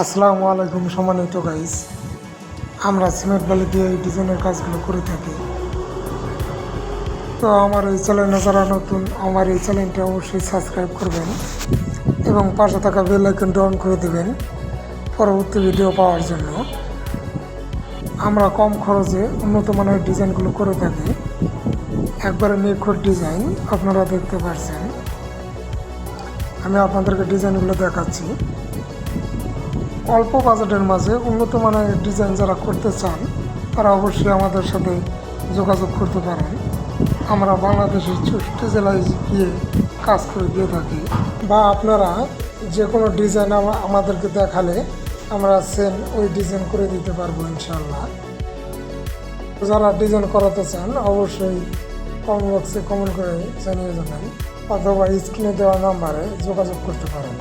আসসালামু আলাইকুম সম্মানিত গাইস আমরা সিমেন্ট বালি দিয়ে এই ডিজাইনের কাজগুলো করে থাকি। তো আমার এই চ্যানেলে যারা নতুন, আমার এই চ্যানেলটা অবশ্যই সাবস্ক্রাইব করবেন এবং পাশে থাকা বেল আইকনটা অন করে দেবেন পরবর্তী ভিডিও পাওয়ার জন্য। আমরা কম খরচে উন্নত মানের ডিজাইনগুলো করে থাকি। একবারে নিখুঁত ডিজাইন আপনারা দেখতে পাচ্ছেন আমি আপনাদেরকে ডিজাইনগুলো দেখাচ্ছি। অল্প বাজেটের মাঝে উন্নত মানের ডিজাইন যারা করতে চান, তারা অবশ্যই আমাদের সাথে যোগাযোগ করতে পারেন। আমরা বাংলাদেশের চৌষট্টি জেলায় গিয়ে কাজ করে দিয়ে থাকি। বা আপনারা যে কোনো ডিজাইন আমাদেরকে দেখালে আমরা সেম ওই ডিজাইন করে দিতে পারব ইনশাল্লাহ যারা ডিজাইন করাতে চান, অবশ্যই কমেন্ট বক্সে কমেন্ট করে জানিয়ে যাবেন অথবা স্ক্রিনে দেওয়া নাম্বারে যোগাযোগ করতে পারেন।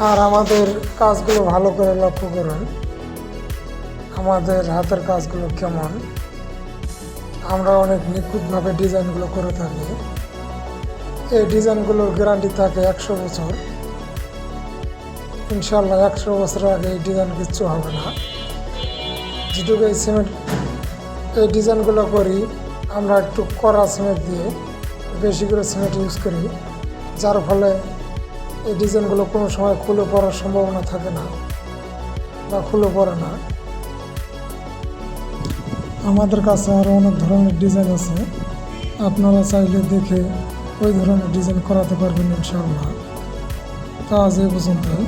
আর আমাদের কাজগুলো ভালো করে লক্ষ্য করুন। আমাদের হাতের কাজগুলো কেমন? আমরা অনেক নিখুঁতভাবে ডিজাইনগুলো করে থাকি। এই ডিজাইনগুলোর গ্যারান্টি থাকে একশো বছর। ইনশাল্লাহ একশো বছর আগে এই ডিজাইন কিচ্ছু হবে না। যেটুকু এই সিমেন্ট, এই ডিজাইনগুলো করি, আমরা একটু কড়া সিমেন্ট দিয়ে বেশি করে সিমেন্ট ইউজ করি, যার ফলে এই ডিজাইনগুলো কোনো সময় খুলে পড়ার সম্ভাবনা থাকে না বা খুলে পড়ে না। আমাদের কাছে আরও অনেক ধরনের ডিজাইন আছে। আপনারা চাইলে দেখে ওই ধরনের ডিজাইন করাতে পারবেন ইনশাআল্লাহ। তা আজ এই পর্যন্তই।